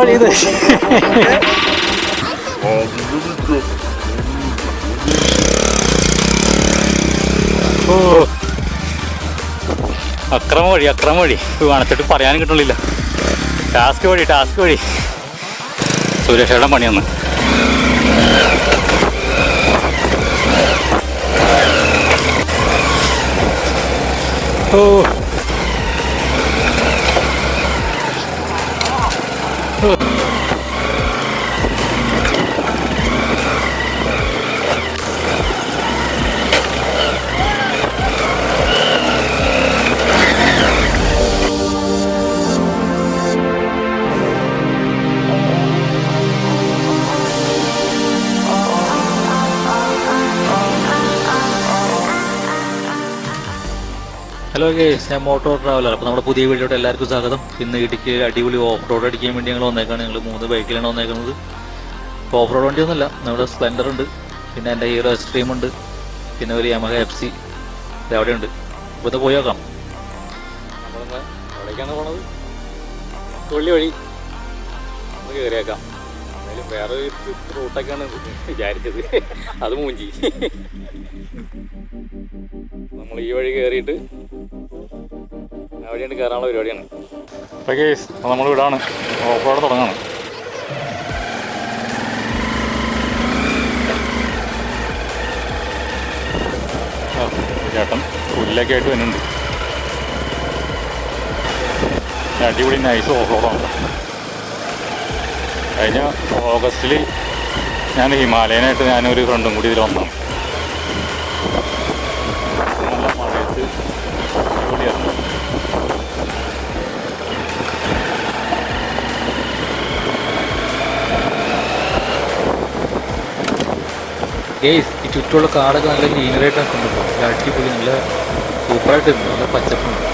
വഴി അക്രമ വഴി അക്രമ വഴി. അണച്ചിട്ട് പറയാനും കിട്ടണില്ല. ടാസ്ക് വഴി ടാസ്ക് വഴി. സുരക്ഷയുടെ പണിയൊന്ന് ഓ. Oh. ഹലോ ഗേസ് ഞാൻ മോട്ടോർ ട്രാവലർ. അപ്പോൾ നമ്മുടെ പുതിയ വീഡിയോട്ട് എല്ലാവർക്കും സ്വാഗതം. ഇന്ന് ഇടുക്കി അടിപൊളി ഓഫ് റോഡ് അടിക്കാൻ വേണ്ടി ഞങ്ങൾ വന്നേക്കാണ്. ഞങ്ങൾ മൂന്ന് ബൈക്കിലാണ് വന്നേക്കുന്നത്. ഇപ്പോൾ ഓഫ് റോഡ് വണ്ടിയൊന്നുമല്ല നമ്മുടെ സ്പ്ലെൻഡർ ഉണ്ട്. പിന്നെ എന്റെ ഹീറോ എക്സ്ട്രീം ഉണ്ട്. പിന്നെ ഒരു യമഹ എഫ് സി അവിടെ ഉണ്ട് ഇപ്പോൾ ഇത് പോയി നോക്കാം. എവിടേക്കാണ് പോണത്. തൊള്ളി വഴി ഒന്ന് കയറിയേക്കാം എന്തായാലും വേറെ റൂട്ടൊക്കെയാണ് വിചാരിച്ചത്. അത് മൂഞ്ചി. നമ്മൾ ഈ വഴി കയറിയിട്ട് ആ കയറാനുള്ള പരിപാടിയാണ്. അപ്പോൾ നമ്മൾ ഇവിടാണ്. ഓഫ് റോഡ് തുടങ്ങാണ് ചേട്ടൻ പുല്ലൊക്കെ ആയിട്ട് വരുന്നുണ്ട്. അടിപൊളി നൈസ് ഓഫ് കഴിഞ്ഞ ഓഗസ്റ്റിൽ ഞാൻ ഹിമാലയനായിട്ട് ഞാനൊരു ഫ്രണ്ടും കൂടി ഇതിൽ വന്നു ഗേസ് ഈ ചുറ്റുമുള്ള കാടൊക്കെ നല്ല ഗ്രീനറായിട്ട് നിൽക്കുന്നുണ്ടോ അടിപൊളി നല്ല സൂപ്പറായിട്ട് നല്ല പച്ചപ്പുണ്ട്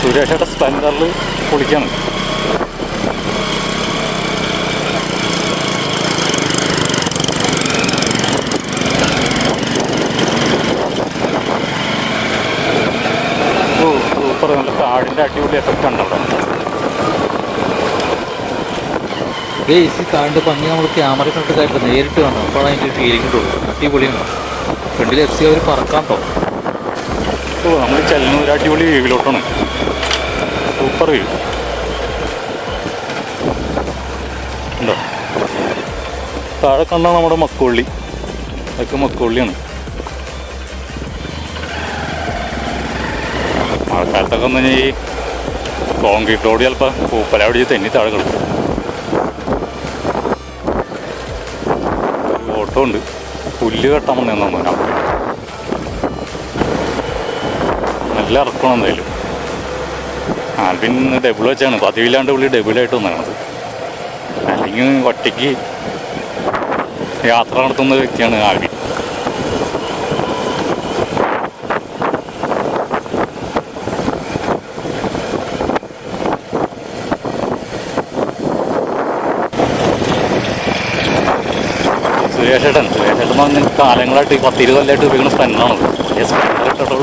സുരേഷയുടെ സ്പ്ലെൻഡറിൽ കുളിക്കാണ് ഓ സൂപ്പർ. നല്ല കാടിന്റെ അടിപൊളി എഫക്റ്റ് ഉണ്ട് ഗേസ് ഈ കാടിന്റെ ഭംഗി നമ്മൾ ക്യാമറ കണ്ടിട്ട് നേരിട്ട് വന്നു. അപ്പോഴാണ് അതിന്റെ ഒരു ഫീലിംഗ് കിട്ടുള്ളൂ അടിപൊളിയാണ്. ഫ്രണ്ടിൽ എഫ് സി അവർ പറക്കാൻ ഓ നമ്മൾ ചെല്ലുന്ന ഒരു അടിപൊളി വ്യൂവിലോട്ടാണ് സൂപ്പർ വ്യൂ ഉണ്ടോ? താഴെ കണ്ടാൽ നമ്മുടെ മക്കുള്ളി അതൊക്കെ മക്കുള്ളിയാണ് മഴക്കാലത്തൊക്കെ ഒന്ന് ഈ കോൺക്രീറ്റ് റോഡ് ചിലപ്പോൾ പൂപ്പല അവിടെ തെന്നി താഴെ കിടക്കും. ഉണ്ട് പുല്ല് കെട്ടാൻ വന്നു നല്ല ഇറക്കണം എന്തായാലും ആൽബിൻ ഡബിൾ വെച്ചാണ്. പതിവില്ലാണ്ട് പുള്ളി ഡബിളായിട്ട് വന്നിരുന്നത് അല്ലെങ്കിൽ ഒറ്റയ്ക്ക് യാത്ര നടത്തുന്ന വ്യക്തിയാണ് ആൽബിൻ സുരേഷേട്ടൻ. സുരേഷേട്ടൻ പറഞ്ഞ കാലങ്ങളായിട്ട് ഈ പത്തിരുപത് കൊല്ലമായിട്ട് ഉപയോഗിക്കുന്ന സ്പ്ലെൻഡറാണ്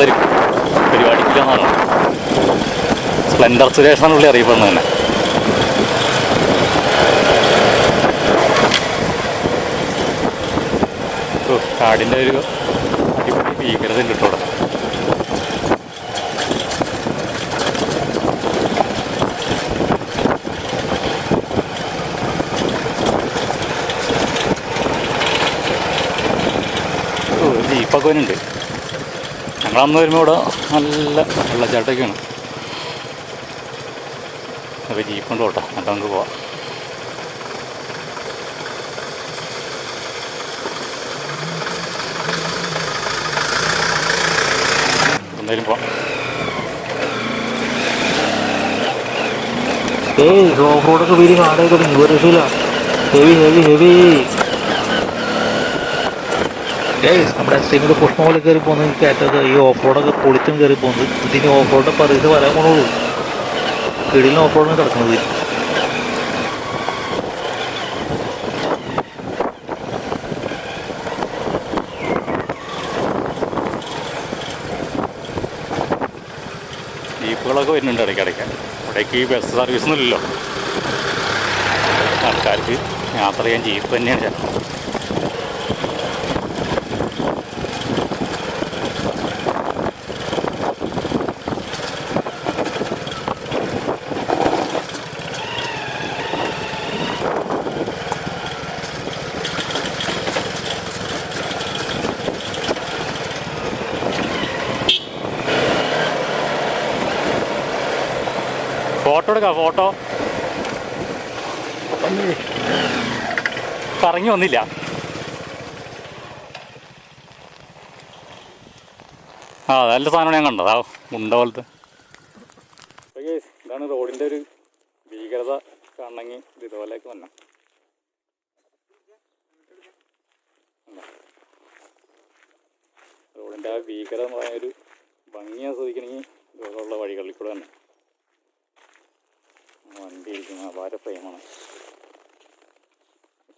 ഒരു പരിപാടിക്കില്ലെന്നാണ് സ്പ്ലെൻഡർ സുരേഷാണ് പുള്ളി അറിയപ്പെടുന്നത് തന്നെ. കാടിന്റെ ഒരു അടിപൊളി ഭീകരത ഉണ്ട് കേട്ടോ അവിടെ. ഓ ജീപ്പൊക്കെ വരുന്നുണ്ട് ഞങ്ങളന്ന് വരുമ്പോൾ ഇവിടെ നല്ല വെള്ളച്ചാട്ടമൊക്കെയാണ് അപ്പോൾ ജീപ്പുണ്ട് കേട്ടോ എന്നിട്ട് നമുക്ക് പോവാം. എന്തായാലും പോവാം. ഏയ് ഓഫ് റോഡൊക്കെ വീട് രക്ഷയില്ല ഹെവി ഹെവി ഹെവി നമ്മുടെ പുഷ്പ പുഷ്പമല കയറി പോകുന്നത് കയറ്റത് ഈ ഓഫ് റോഡൊക്കെ പൊളിച്ചും കയറി പോകുന്നത് ഇതിന് ഓഫ് റോഡ് പറിച്ച് വരാൻ പോണുള്ളൂ. കിടിലും ഓഫ് റോഡിന് കിടക്കുന്നത്. ജീപ്പുകളൊക്കെ വരുന്നുണ്ട് ഇടയ്ക്കിടയ്ക്ക്. ഇടയ്ക്ക് ഇടയ്ക്ക് ഈ ബസ് സർവീസൊന്നുമില്ലല്ലോ. ആൾക്കാർക്ക് യാത്ര ചെയ്യാൻ ജീപ്പ് തന്നെയാണ്. ചിലപ്പോൾ ഫോട്ടോ എടുക്കാം ഫോട്ടോ. പറഞ്ഞു വന്നില്ല. ആ നല്ല സാധനമാണ് ഞാൻ കണ്ടത്. ആ ഉണ്ട പോലത്തെ ഇതാണ് റോഡിന്റെ ഒരു ഭീകരത കാണണമെങ്കിൽ ഇത് വന്ന റോഡിന്റെ ആ പറയുന്ന ഒരു ഭംഗി ആസ്വദിക്കണമെങ്കിൽ ഇതുപോലുള്ള വഴികളിൽ കൂടെ തന്നെ വണ്ടി ഇരിക്കുന്ന അപാര പ്രേമാണ്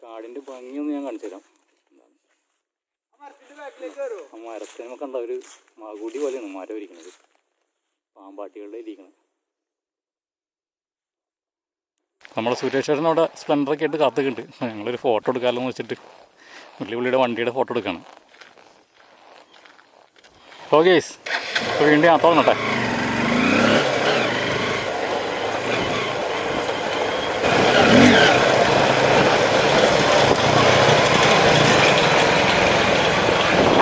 കാടിന്റെ ഭംഗിയൊന്നും ഞാൻ കാണിച്ചു തരാം. ആ മരത്തിനെ കണ്ട ഒരു മാകൂടി പോലെയാണ് മരം ഇരിക്കുന്നത്. പാമ്പാട്ടികളുടെ ഇരിക്കുന്നത്. നമ്മുടെ സുരേഷ് ചേട്ടൻ അവിടെ സ്പ്ലെൻഡറൊക്കെ ആയിട്ട് കാത്തുക്കുന്നുണ്ട് ഞങ്ങളൊരു ഫോട്ടോ എടുക്കാമല്ലോ എന്ന് വെച്ചിട്ട്. പുള്ളിയുടെ വണ്ടിയുടെ ഫോട്ടോ എടുക്കുകയാണ് ഓക്കേസ് വീണ്ടും യാത്ര വന്നട്ടെ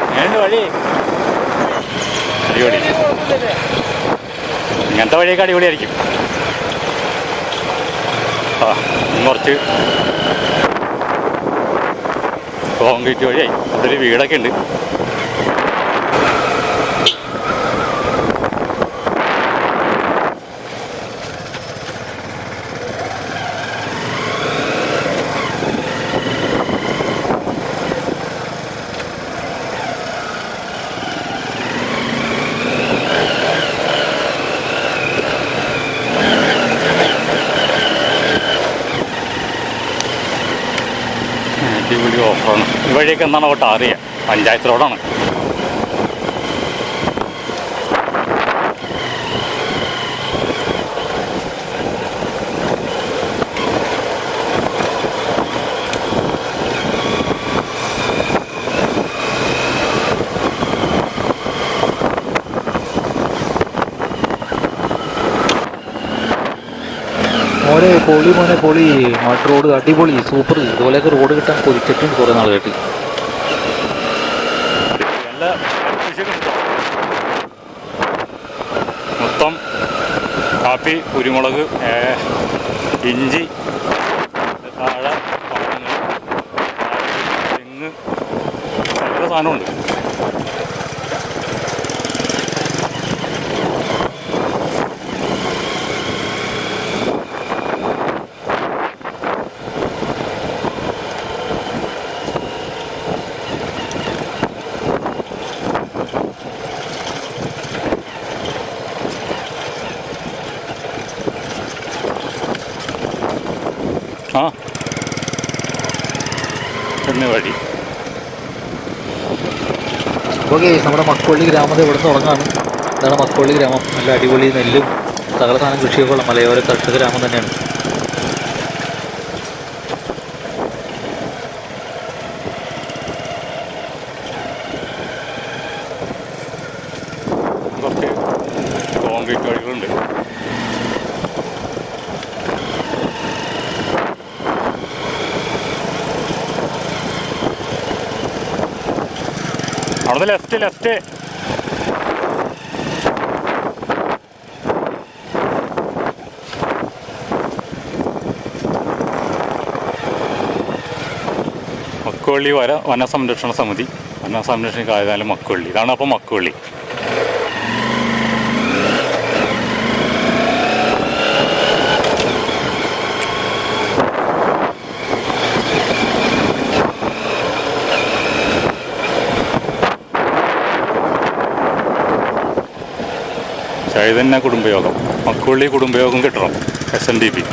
എങ്ങനെയുണ്ട് വഴി അടിപൊളി ഇങ്ങനത്തെ വഴിയൊക്കെ അടിപൊളിയായിരിക്കും. ആ കുറച്ച് കോൺക്രീറ്റ് വഴിയായി. ഒരു വീടൊക്കെ ഉണ്ട് അടിപൊളി ഓഫറാണ് ഈ വഴിയൊക്കെ എന്താണ് അവിടെ അറിയാം. പഞ്ചായത്ത് റോഡാണ് മോനെ പൊളി മോനെ പൊളി. മാട്ട് റോഡ് അടിപൊളി സൂപ്പർ. ഇതുപോലെയൊക്കെ റോഡ് കിട്ടാൻ കൊതിച്ചിട്ടുണ്ട് കുറേ നാൾ കേട്ടി. മൊത്തം കാപ്പി കുരുമുളക് ഇഞ്ചി താഴെ തെങ്ങ് സാധനമുണ്ട് ആ പിന്നെ വഴി ഓക്കെ നമ്മുടെ മക്കവള്ളി ഗ്രാമത്തെ ഇവിടെ തുടങ്ങാണ് ഇതാണ് മക്കവള്ളി ഗ്രാമം. നല്ല അടിപൊളി നെല്ലും സകല സാധനം കൃഷിയൊക്കെ ഉള്ള മലയോര കർഷക ഗ്രാമം തന്നെയാണ് കുറച്ച് കോൺക്രീറ്റ് വഴികളുണ്ട് അവിടെ ലെഫ്റ്റ് ലെഫ്റ്റ് മക്കുവള്ളി വര വനസംരക്ഷണ സമിതി. വനസംരക്ഷണ കായതാലും മക്കുവള്ളി. ഇതാണ് അപ്പോൾ മക്കുവള്ളി. ചൈതന്യ കുടുംബയോഗം. മക്കുള്ളി കുടുംബയോഗം കിട്ടണം. എസ് എൻ ഡി പി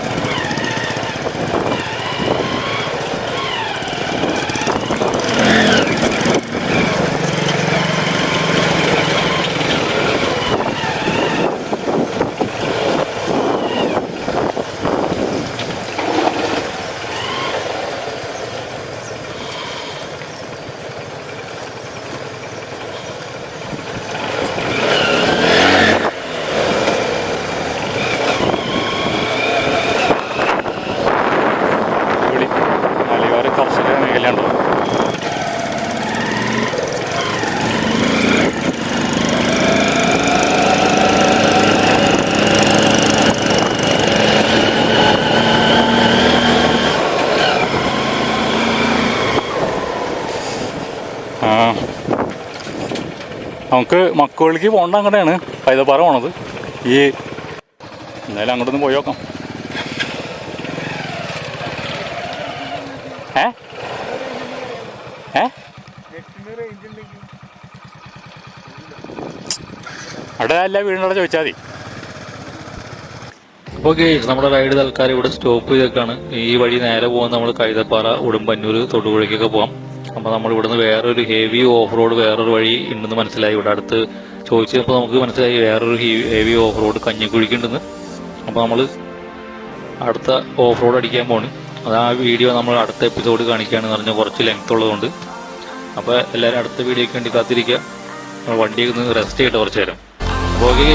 മേഖലയുണ്ടോ ആ നമുക്ക് മക്കോളിക്ക് പോകണ്ട അങ്ങനെയാണ് പൈതപ്പാറ പോണത്. ഈ എന്തായാലും അങ്ങോട്ടൊന്ന് പോയി നോക്കാം. ഏ? അവിടെ എല്ലാ വീടിനോടെ ചോദിച്ചാൽ മതി. ഓക്കെ നമ്മുടെ റൈഡ് തൽക്കാലം ഇവിടെ സ്റ്റോപ്പ് ചെയ്തേക്കാണ്. ഈ വഴി നേരെ പോകാൻ നമ്മൾ കൈതപ്പാറ ഉടുമ്പന്നൂർ തൊടുപുഴയ്ക്കൊക്കെ പോകാം അപ്പോൾ നമ്മൾ ഇവിടുന്ന് വേറൊരു ഹെവി ഓഫ് റോഡ് വേറൊരു വഴി ഉണ്ടെന്ന് മനസ്സിലായി. ഇവിടെ അടുത്ത് ചോദിച്ചപ്പോൾ നമുക്ക് മനസ്സിലായി വേറൊരു ഹെവി ഓഫ് റോഡ് കഞ്ഞിക്കുഴിക്കുണ്ടെന്ന്. അപ്പോൾ നമ്മൾ അടുത്ത ഓഫ് റോഡ് അടിക്കാൻ പോണ്. അത് ആ വീഡിയോ നമ്മൾ അടുത്ത എപ്പിസോഡ് കാണിക്കുകയാണെന്ന് പറഞ്ഞാൽ കുറച്ച് ലെങ്ത് ഉള്ളതുകൊണ്ട്. അപ്പോൾ എല്ലാവരും അടുത്ത വീഡിയോയ്ക്ക് വേണ്ടി കാത്തിരിക്കുക. വണ്ടിയൊക്കെ റെസ്റ്റ് ചെയ്യട്ടെ കുറച്ച് നേരം. ഓക്കെ